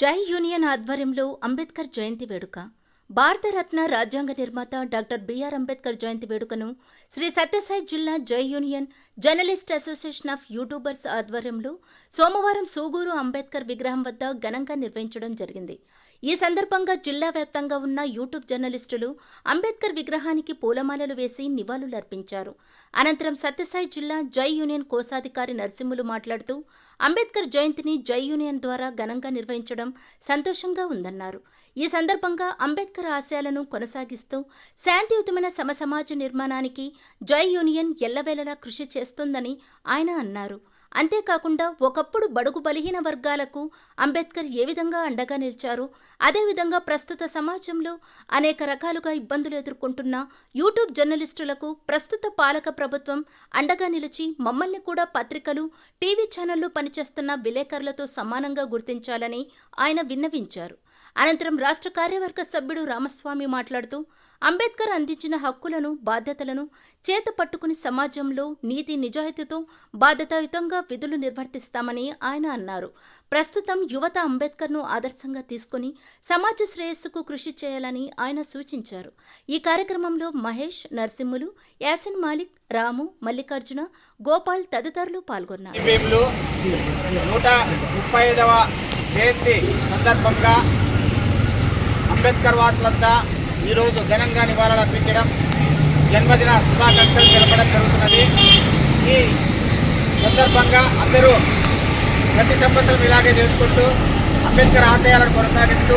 జై యూనియన్ ఆధ్వర్యంలో అంబేద్కర్ జయంతి వేడుక. భారతరత్న రాజ్యాంగ నిర్మాత డాక్టర్ బిఆర్ అంబేద్కర్ జయంతి వేడుకను శ్రీ సత్యసాయి జిల్లా జై union journalist association of YouTubers ఆధ్వర్యంలో సోమవారం సూగూరు అంబేద్కర్ విగ్రహం వద్ద ఘనంగా నిర్వహించడం జరిగింది. ఈ సందర్భంగా జిల్లా వ్యాప్తంగా ఉన్న యూట్యూబ్ జర్నలిస్టులు అంబేద్కర్ విగ్రహానికి పూలమాలలు వేసి నివాళులర్పించారు. అనంతరం సత్యసాయి జిల్లా జై యూనియన్ కోశాధికారి నరసింహులు మాట్లాడుతూ అంబేద్కర్ జయంతిని జై యూనియన్ ద్వారా ఘనంగా నిర్వహించడం సంతోషంగా ఉందన్నారు. ఈ సందర్భంగా అంబేద్కర్ ఆశయాలను కొనసాగిస్తూ శాంతియుతమైన సమసమాజ నిర్మాణానికి జై యూనియన్ ఎల్లవేళలా కృషి చేస్తోందని ఆయన అన్నారు. అంతేకాకుండా ఒకప్పుడు బడుగు బలహీన వర్గాలకు అంబేద్కర్ ఏ విధంగా అండగా నిలిచారో అదేవిధంగా ప్రస్తుత సమాజంలో అనేక రకాలుగా ఇబ్బందులు ఎదుర్కొంటున్న యూట్యూబ్ జర్నలిస్టులకు ప్రస్తుత పాలక ప్రభుత్వం అండగా నిలిచి మమ్మల్ని కూడా పత్రికలు టీవీ ఛానళ్ళు పనిచేస్తున్న విలేకరులతో సమానంగా గుర్తించాలని ఆయన విన్నవించారు. అనంతరం రాష్ట్ర కార్యవర్గ సభ్యుడు రామస్వామి మాట్లాడుతూ అంబేద్కర్ అందించిన హక్కులను బాధ్యతలను చేత పట్టుకుని సమాజంలో నీతి నిజాయితీతో బాధ్యతాయుతంగా విధులు నిర్వర్తిస్తామని ఆయన అన్నారు. ప్రస్తుతం యువత అంబేద్కర్ను ఆదర్శంగా తీసుకుని సమాజ శ్రేయస్సుకు కృషి చేయాలని ఆయన సూచించారు. ఈ కార్యక్రమంలో మహేష్ నరసింహులు యాసిన్ మాలిక్ రాము మల్లికార్జున గోపాల్ తదితరులు పాల్గొన్నారు. నూట ముప్పై ఐదవ జయంతి సందర్భంగా అంబేద్కర్ వాసులంతా ఈరోజు ఘనంగా నివాళులు అర్పించడం జన్మదిన శుభాకాంక్షలు తెలపడం జరుగుతున్నది. ఈ సందర్భంగా అందరూ ప్రతి సంవత్సరం ఇలాగే చేసుకుంటూ అంబేద్కర్ ఆశయాలను కొనసాగిస్తూ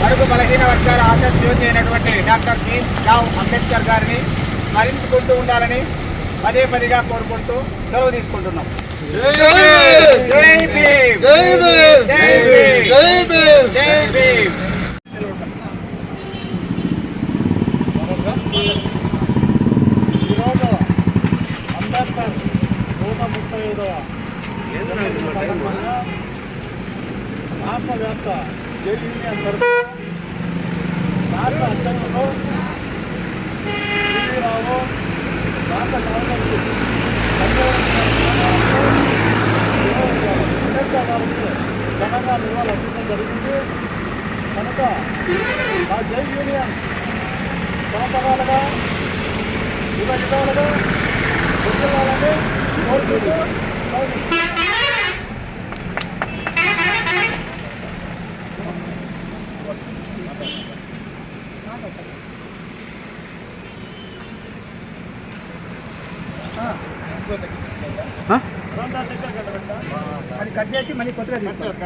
బడుగు బలహీన వర్గాల ఆశ జ్యోతి అయినటువంటి డాక్టర్ భీమ్ రావ్ అంబేద్కర్ గారిని స్మరించుకుంటూ ఉండాలని పదే పదిగా కోరుకుంటూ సెలవు తీసుకుంటున్నాం జై భీమ్ జై భీమ్ జై భీమ్ జై భీమ్ జై భీమ్ ఈరోజు అంబేద్కర్ నూట ముప్పై ఐదవ సందర్భంగా రాష్ట్ర వ్యాప్త జై యూనియన్ తరఫున రాష్ట్ర అధ్యక్షులు రావు రాష్ట్ర కార్యదర్శి ఘనంగా నివాళులు అర్పించడం జరిగింది కనుక ఆ జై యూనియన్ సంవత్సరాలుగా విధాలుగా ఉద్యోగాలని కోరుకుంటూ అది కట్ చేసి మళ్ళీ కొత్తగా తీసుకోవాలి